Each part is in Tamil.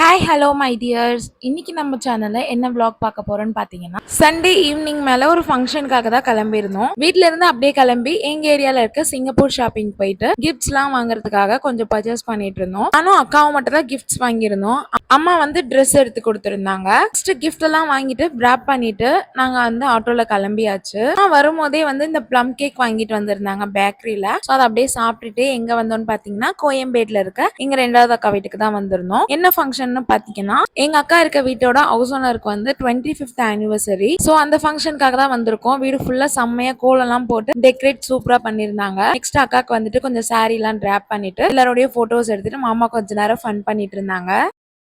ஹாய் ஹலோ மை டியர்ஸ் இன்னைக்கு நம்ம சேனல்ல என்ன vlog பார்க்க போறோம்னு பாத்தீங்கன்னா சண்டே ஈவினிங் மேல ஒரு ஃபங்க்ஷனுக்காக தான் கிளம்பியிருந்தோம். வீட்ல இருந்து அப்படியே கிளம்பி எங்க ஏரியால இருக்க சிங்கப்பூர் ஷாப்பிங் போயிட்டு கிஃப்ட்ஸ் எல்லாம் வாங்குறதுக்காக கொஞ்சம் பர்ச்சேஸ் பண்ணிட்டு இருந்தோம். நானும் அக்காவும் மட்டும் தான் கிஃப்ட்ஸ் வாங்கியிருந்தோம். அம்மா வந்து ட்ரெஸ் எடுத்து கொடுத்துருந்தாங்க. நெக்ஸ்ட் கிஃப்ட் எல்லாம் வாங்கிட்டு wrap பண்ணிட்டு நாங்க வந்து ஆட்டோல கிளம்பியாச்சு. வரும்போதே வந்து இந்த ப்ளம் கேக் வாங்கிட்டு வந்திருந்தாங்க பேக்கரியில ஸோ அதை அப்படியே சாப்பிட்டுட்டு எங்க வந்தோம்னு பாத்தீங்கன்னா கோயம்பேட்ல இருக்க எங்க ரெண்டாவது அக்கா வீட்டுக்கு தான் வந்திருந்தோம். என்ன ஃபங்க்ஷன் ஃபங்க்ஷன்னு பாத்தீங்கன்னா எங்க அக்கா இருக்க வீட்டோட ஹவுஸ் ஓனருக்கு வந்து டுவெண்ட்டி ஃபிஃப்த் ஆனிவர்சரி ஸோ அந்த ஃபங்க்ஷனுக்காக தான் வந்திருக்கோம். வீடு ஃபுல்லா செம்மையா கோலம்லாம் போட்டு டெக்கரேட் சூப்பரா பண்ணிருந்தாங்க நெக்ஸ்ட் அக்காக்கு வந்துட்டு கொஞ்சம் saree எல்லாம் டிராப் பண்ணிட்டு எல்லாருடைய போட்டோஸ் எடுத்துட்டு மாமா கொஞ்ச நேரம் ஃபன் பண்ணிட்டு இருந்தாங்க.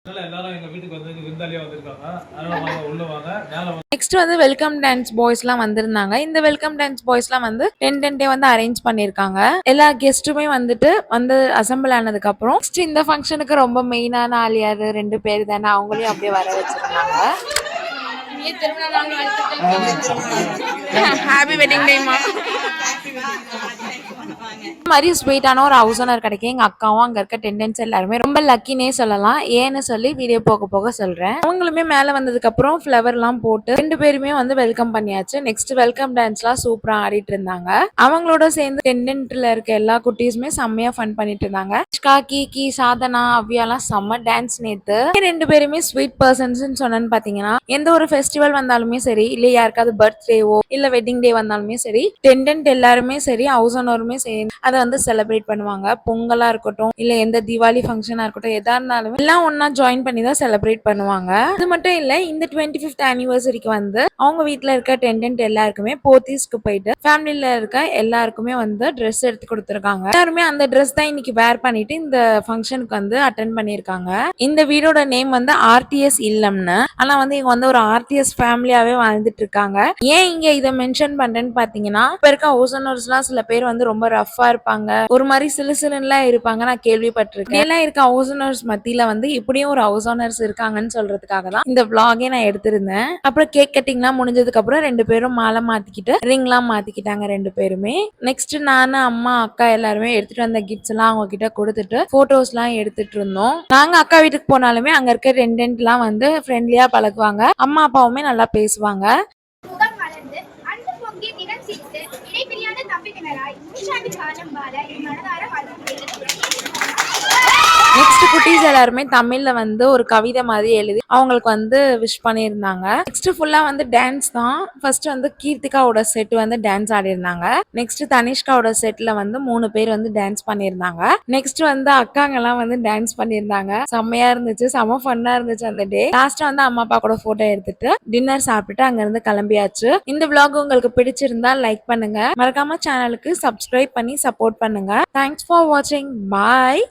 அதனால எல்லாரும் எங்க வீட்டுக்கு வந்து விருந்தாளியா வந்திருக்காங்க. அதனால வாங்க உள்ள வாங்க. மேல நெக்ஸ்ட் வந்து வெல்கம் டான்ஸ் பாய்ஸ்லாம் வந்திருந்தாங்க. இந்த வெல்கம் டான்ஸ் பாய்ஸ்லாம் வந்து டென் டென் டே வந்து அரேஞ்ச் பண்ணியிருக்காங்க எல்லா கெஸ்ட்டுமே வந்துட்டு வந்து அசம்பிள் ஆனதுக்கு அப்புறம் நெக்ஸ்ட் இந்த ஃபங்க்ஷனுக்கு ரொம்ப மெயினான ஆள் யாரு ரெண்டு பேர் தானே அவங்களையும் அப்படியே வர வச்சிருந்தாங்க. ஹாப்பி வெட்டிங் டேமா இந்த மாதிரி ஸ்வீட்டான ஒரு ஹவுஸ் ஓனர் கிடைக்க எங்க அக்காவும் அங்க இருக்க டெண்டன்ஸ் எல்லாருமே ரொம்ப லக்கினே சொல்லலாம். ஏன்னு சொல்லி வீடியோ போக போக சொல்றேன். அவங்களுமே மேல வந்ததுக்கு அப்புறம் ஃபிளவர் எல்லாம் போட்டு ரெண்டு பேருமே வந்து வெல்கம் பண்ணியாச்சு. நெக்ஸ்ட் வெல்கம் டான்ஸ்லாம் சூப்பரா ஆடிட்டு இருந்தாங்க. அவங்களோட சேர்ந்து டெண்டன்ட்ல இருக்க எல்லா குட்டீஸுமே செம்மையா ஃபன் பண்ணிட்டு இருந்தாங்க. கி கி சாதனா அவ்வியாலாம் செம்ம டான்ஸ் நேத்து. ரெண்டு பேருமே ஸ்வீட் பர்சன்ஸ் சொன்னேன்னு பாத்தீங்கன்னா எந்த ஒரு ஃபெஸ்டிவல் வந்தாலுமே சரி இல்ல யாருக்காவது பர்த்டேவோ இல்ல வெட்டிங் டே வந்தாலுமே சரி டெண்டன்ட் எல்லாருமே சரி ஹவுஸ் ஓனருமே சேர்ந்து அதை வந்து செலிப்ரேட் பண்ணுவாங்க. பொங்கலா இருக்கட்டும் இல்ல எந்த தீபாவளி ஃபங்க்ஷனா இருக்கட்டும் எதா இருந்தாலும் எல்லாம் ஒன்னா ஜாயின் பண்ணி தான் செலிப்ரேட் பண்ணுவாங்க. அது மட்டும் இல்ல இந்த டுவெண்ட்டி ஃபிஃப்த் ஆனிவர்சரிக்கு வந்து அவங்க வீட்ல இருக்க டெண்டன்ட் எல்லாருக்குமே போத்தீஸ்க்கு போயிட்டு ஃபேமிலியில இருக்க எல்லாருக்குமே வந்து ட்ரெஸ் எடுத்து கொடுத்துருக்காங்க. எல்லாருமே அந்த ட்ரெஸ் தான் இன்னைக்கு வேர் பண்ணிட்டு இந்த ஃபங்க்ஷனுக்கு வந்து அட்டன் பண்ணியிருக்காங்க. இந்த வீடோட நேம் வந்து ஆர்டிஎஸ் இல்லம்னு. ஆனா வந்து இவங்க வந்து ஒரு ஆர்டிஎஸ் ஃபேமிலியாவே வாழ்ந்துட்டு இருக்காங்க. ஏன் இங்க இதை மென்ஷன் பண்றேன்னு பாத்தீங்கன்னா இப்ப இருக்க ஹவுஸ் சில பேர் வந்து ரொம்ப ரஃப் இருப்பாங்க. ஒரு மாதிரி சிலு சிலுன்னுலாம் இருப்பாங்க. நான் கேள்விப்பட்டிருக்கேன். எல்லாம் இருக்க ஹவுஸ் ஓனர்ஸ் மத்தியில வந்து இப்படியும் ஒரு ஹவுஸ் ஓனர்ஸ் இருக்காங்கன்னு சொல்றதுக்காக தான் இந்த vlog-ஏ நான் எடுத்திருந்தேன். அப்புறம் கேக் கட்டிங்லாம் முடிஞ்சதுக்கு அப்புறம் ரெண்டு பேரும் மாலை மாத்திக்கிட்டு ரிங்லாம் மாத்திக்கிட்டாங்க ரெண்டு பேருமே. நெக்ஸ்ட் நானு அம்மா அக்கா எல்லாருமே எடுத்துட்டு வந்த கிஃப்ட்ஸ் எல்லாம் அவங்க கிட்ட கொடுத்துட்டு போட்டோஸ் எல்லாம் எடுத்துட்டு இருந்தோம். நாங்க அக்கா வீட்டுக்கு போனாலுமே அங்க இருக்க ரெண்டென்ட்லாம் வந்து ஃப்ரெண்ட்லியா பழகுவாங்க. அம்மா அப்பாவுமே நல்லா பேசுவாங்க. പിരിയാതെ തപ്പിക്കുന്നതായി നൂറ്റാണ്ടുകാലം ബാല എന്നാണ് താരം ആരോപിക്കുന്നത് குட்டீஸ் எல்லாருமே தமிழ்ல வந்து ஒரு கவிதை மாதிரி எழுதி அவங்களுக்கு வந்து விஷ் பண்ணியிருந்தாங்க. நெக்ஸ்ட் ஃபுல்லா வந்து டான்ஸ் தான். ஃபர்ஸ்ட் வந்து கீர்த்திகாவோட செட் வந்து டான்ஸ் ஆடிருந்தாங்க நெக்ஸ்ட் தனிஷ்காவோட செட்ல வந்து மூணு பேர் வந்து டான்ஸ் பண்ணியிருந்தாங்க. நெக்ஸ்ட் வந்து அக்காங்க எல்லாம் வந்து டான்ஸ் பண்ணியிருந்தாங்க. செம்மையா இருந்துச்சு செம ஃபன்னா இருந்துச்சு அந்த டே லாஸ்டா வந்து அம்மா அப்பா கூட போட்டோ எடுத்துட்டு டின்னர் சாப்பிட்டுட்டு அங்க இருந்து கிளம்பியாச்சு. இந்த விளாக் உங்களுக்கு பிடிச்சிருந்தா லைக் பண்ணுங்க. மறக்காம சேனலுக்கு சப்ஸ்கிரைப் பண்ணி சப்போர்ட் பண்ணுங்க. தேங்க்ஸ் ஃபார் வாட்சிங் பாய்